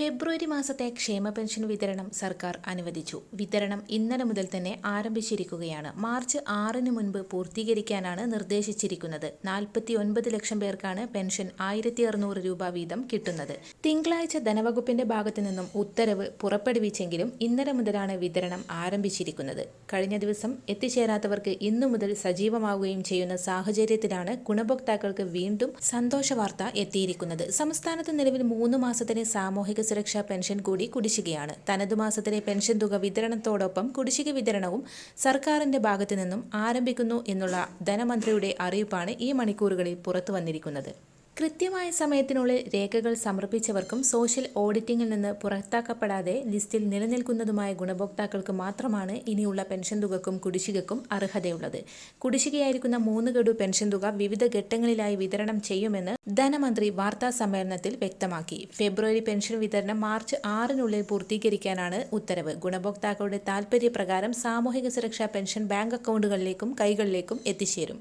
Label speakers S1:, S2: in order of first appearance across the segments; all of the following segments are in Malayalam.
S1: ഫെബ്രുവരി മാസത്തെ ക്ഷേമ പെൻഷൻ വിതരണം സർക്കാർ അനുവദിച്ചു. വിതരണം ഇന്നലെ മുതൽ തന്നെ ആരംഭിച്ചിരിക്കുകയാണ്. മാർച്ച് ആറിന് മുൻപ് പൂർത്തീകരിക്കാനാണ് നിർദ്ദേശിച്ചിരിക്കുന്നത്. നാൽപ്പത്തി ഒൻപത് ലക്ഷം പേർക്കാണ് പെൻഷൻ ആയിരത്തി അറുന്നൂറ് രൂപ വീതം കിട്ടുന്നത്. തിങ്കളാഴ്ച ധനവകുപ്പിന്റെ ഭാഗത്തു നിന്നും ഉത്തരവ് പുറപ്പെടുവിച്ചെങ്കിലും ഇന്നലെ മുതലാണ് വിതരണം ആരംഭിച്ചിരിക്കുന്നത്. കഴിഞ്ഞ ദിവസം എത്തിച്ചേരാത്തവർക്ക് ഇന്നു മുതൽ സജീവമാവുകയും ചെയ്യുന്ന സാഹചര്യത്തിലാണ് ഗുണഭോക്താക്കൾക്ക് വീണ്ടും സന്തോഷ വാർത്ത എത്തിയിരിക്കുന്നത്. സംസ്ഥാനത്ത് നിലവിൽ മൂന്ന് മാസത്തിന് സാമൂഹിക സുരക്ഷാ പെൻഷൻ കൂടി കുടിശ്ശികയാണ്. തനതു മാസത്തിലെ പെൻഷൻ തുക വിതരണത്തോടൊപ്പം കുടിശ്ശിക വിതരണവും സർക്കാരിന്റെ ഭാഗത്തു നിന്നും ആരംഭിക്കുന്നു എന്നുള്ള ധനമന്ത്രിയുടെ അറിയിപ്പാണ് ഈ മണിക്കൂറുകളിൽ പുറത്തു വന്നിരിക്കുന്നത്. കൃത്യമായ സമയത്തിനുള്ളിൽ രേഖകൾ സമർപ്പിച്ചവർക്കും സോഷ്യൽ ഓഡിറ്റിംഗിൽ നിന്ന് പുറത്താക്കപ്പെടാതെ ലിസ്റ്റിൽ നിലനിൽക്കുന്നതുമായ ഗുണഭോക്താക്കൾക്ക് മാത്രമാണ് ഇനിയുള്ള പെൻഷൻ തുകക്കും കുടിശ്ശികക്കും അർഹതയുള്ളത്. കുടിശ്ശികയായിരിക്കുന്ന മൂന്ന് ഗഡു പെൻഷൻ തുക വിവിധ ഘട്ടങ്ങളിലായി വിതരണം ചെയ്യുമെന്ന് ധനമന്ത്രി വാർത്താ സമ്മേളനത്തിൽ വ്യക്തമാക്കി. ഫെബ്രുവരി പെൻഷൻ വിതരണം മാർച്ച് ആറിനുള്ളിൽ പൂർത്തീകരിക്കാനാണ് ഉത്തരവ്. ഗുണഭോക്താക്കളുടെ താൽപര്യപ്രകാരം സാമൂഹിക സുരക്ഷാ പെൻഷൻ ബാങ്ക് അക്കൗണ്ടുകളിലേക്കും കൈകളിലേക്കും എത്തിച്ചേരും.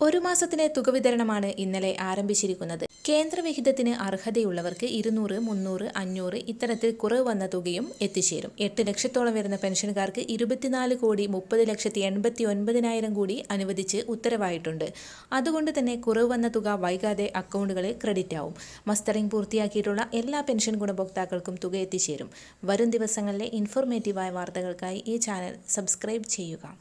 S1: ഒരു മാസത്തിന് തുക വിതരണമാണ് ഇന്നലെ ആരംഭിച്ചിരിക്കുന്നത്. കേന്ദ്രവിഹിതത്തിന് അർഹതയുള്ളവർക്ക് ഇരുന്നൂറ് മുന്നൂറ് അഞ്ഞൂറ് ഇത്തരത്തിൽ കുറവ് വന്ന തുകയും എത്തിച്ചേരും. എട്ട് ലക്ഷത്തോളം വരുന്ന പെൻഷൻകാർക്ക് ഇരുപത്തിനാല് കോടി മുപ്പത് ലക്ഷത്തി എൺപത്തി ഒൻപതിനായിരം കൂടി അനുവദിച്ച് ഉത്തരവായിട്ടുണ്ട്. അതുകൊണ്ട് തന്നെ കുറവ് വന്ന തുക വൈകാതെ അക്കൗണ്ടുകളിൽ ക്രെഡിറ്റ് ആവും. മസ്റ്ററിംഗ് പൂർത്തിയാക്കിയിട്ടുള്ള എല്ലാ പെൻഷൻ ഗുണഭോക്താക്കൾക്കും തുക എത്തിച്ചേരും. വരും ദിവസങ്ങളിലെ ഇൻഫോർമേറ്റീവായ വാർത്തകൾക്കായി ഈ ചാനൽ സബ്സ്ക്രൈബ് ചെയ്യുക.